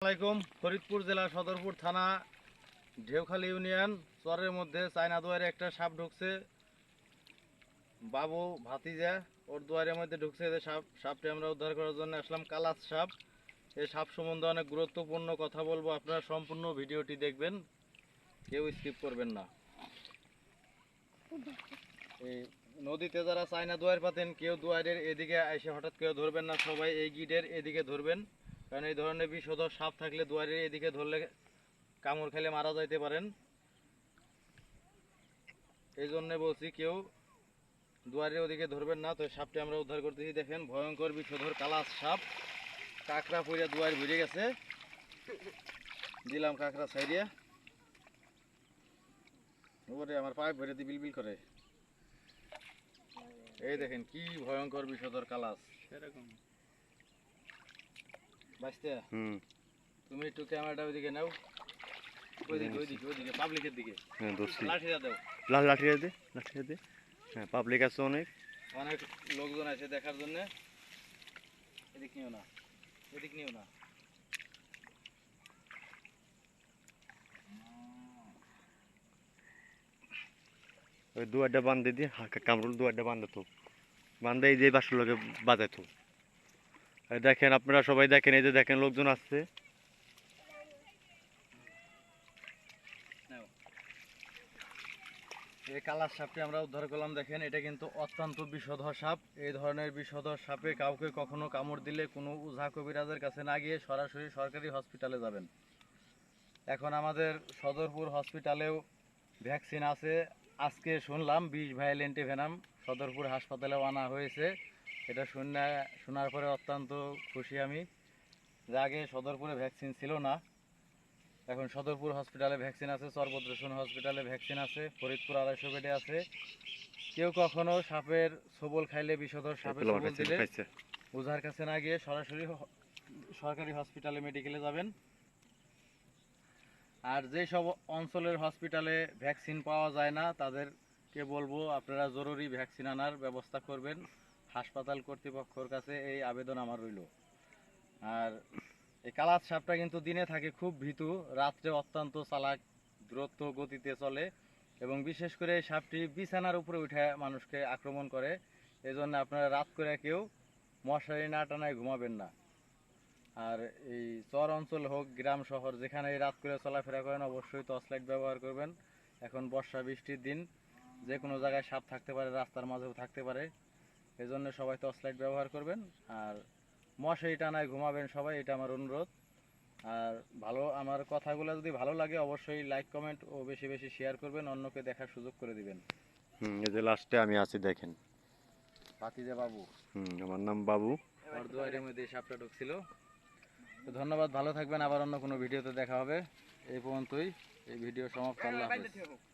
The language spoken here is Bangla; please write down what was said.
আসসালামাইকুম ফরিদপুর জেলা সদরপুর থানা, ঢেউখালী ইউনিয়ন। চরের মধ্যে চায়না দুয়ারে একটা সাপ ঢুকছে। বাবু, ভাতিজা, ওর দুয়ারের মধ্যে ঢুকছে যে সাপ। সাপটি আমরা উদ্ধার করার জন্য আসলাম কালাস সাপ। এই সাপ সম্বন্ধে অনেক গুরুত্বপূর্ণ কথা বলব। আপনারা সম্পূর্ণ ভিডিওটি দেখবেন। কেউ স্কিপ করবেন না। এই নদীতে যারা চায়না দুয়ার পাতেন, কেউ দুয়ারের এদিকে এসে হঠাৎ কেউ ধরবেন না। সবাই এই গিটের এদিকে ধরবেন। কারণ এই ধরনের বিষধর সাপ থাকলে দুয়ারের এদিকে ধরলে কামড় খেলে মারা যাইতে পারেন। এই জন্য বলছি কেউ দুয়ারের ওদিকে ধরবেন না। তো সাপটি আমরা উদ্ধার করতেছি। দেখেন ভয়ঙ্কর বিষধর কালাস সাপ। কাঁকড়া পইরা দুয়ার ভিড়ে গেছে। দিলাম কাঁকড়া সাইডিয়া ওরে, আমার পাইপ ভরে দিয়ে বিলবিল করে। এই দেখেন কি ভয়ঙ্কর বিষধর কালাস। সেরকম। হুম। তুমি একটু ক্যামেরাটা ওইদিকে নাও। ওইদিকে ওইদিকে ওইদিকে পাবলিকের দিকে। হ্যাঁ দোষী লাঠিটা দাও লাল দে লাঠি দে। হ্যাঁ পাবলিক আছে অনেক। অনেক লোকজন আছে দেখার জন্য। এদিক নিও না এদিক নিও না। ওই দুয়ারটা বান্ধে দিয়ে কামরুল দুয়ারটা বান্ধে তো। বান্ধে এই যে বাসুর লোকে বাজায় তো। এই দেখেন, আপনারা সবাই দেখেন, এই যে দেখেন, লোকজন আসছে। এই কালার সাপটি আমরা উদ্ধার করলাম, দেখেন, এটা কিন্তু অত্যন্ত বিষধর সাপ। এই ধরনের বিষধর সাপে কাউকে কখনো কামড় দিলে কোনো উঝা কবিরাজের কাছে না গিয়ে সরাসরি সরকারি হসপিটালে যাবেন। এখন আমাদের সদরপুর হসপিটালেও ভ্যাকসিন আছে। আজকে শুনলাম বিষ ভায়োলেন্টি ভেনাম সদরপুর হাসপাতালেও আনা হয়েছে। এটা শুনে শোনার পরে অত্যন্ত খুশি আমি। যে আগে সদরপুরে ভ্যাকসিন ছিল না এখন সদরপুর হসপিটালে ভ্যাকসিন আছে সর্বদ্রেশন হসপিটালে ভ্যাকসিন আছে ফরিদপুর আড়াইশো বেডে আছে। কেউ কখনো সাপের সবল খাইলে বিষধর সাপের সবল দিলে ওঝার কাছে না গিয়ে সরাসরি সরকারি হসপিটালে মেডিকেলে যাবেন। আর যে সব অঞ্চলের হসপিটালে ভ্যাকসিন পাওয়া যায় না তাদেরকে বলব আপনারা জরুরি ভ্যাকসিন আনার ব্যবস্থা করবেন। হাসপাতাল কর্তৃপক্ষের কাছে এই আবেদন আমার রইল। আর এই কালাত সাপটা কিন্তু দিনে থাকে খুব ভীতু, রাত্রে অত্যন্ত চালাক, দ্রুত গতিতে চলে এবং বিশেষ করে এই সাপটি বিছানার উপরে উঠে মানুষকে আক্রমণ করে। এই জন্য আপনারা রাত করে কেউ মশারি না টানায় ঘুমাবেন না। আর এই চর অঞ্চল হোক, গ্রাম, শহর যেখানে রাত করে চলাফেরা করেন, অবশ্যই টর্চ লাইট ব্যবহার করবেন। এখন বর্ষা, বৃষ্টির দিন, যে কোনো জায়গায় সাপ থাকতে পারে, রাস্তার মাঝেও থাকতে পারে। এই জন্য সবাই টর্চ লাইট ব্যবহার করবেন। আর মশারি টানায় ঘুমাবেন সবাই এটা আমার অনুরোধ। আর ভালো আমার কথাগুলো যদি ভালো লাগে অবশ্যই লাইক কমেন্ট ও বেশি বেশি শেয়ার করবেন অন্যকে দেখার সুযোগ করে দিবেন। হুম এই যে লাস্টে আমি আছি দেখেন। পাতিজা বাবু। হুম আমার নাম বাবু। ওর দুয়ারের মধ্যে সাপটা ঢুকছিল। তো ধন্যবাদ ভালো থাকবেন। আবার অন্য কোনো ভিডিওতে দেখা হবে। এই পর্যন্তই। এই ভিডিও সমাপ্ত আল্লাহ হাফেজ।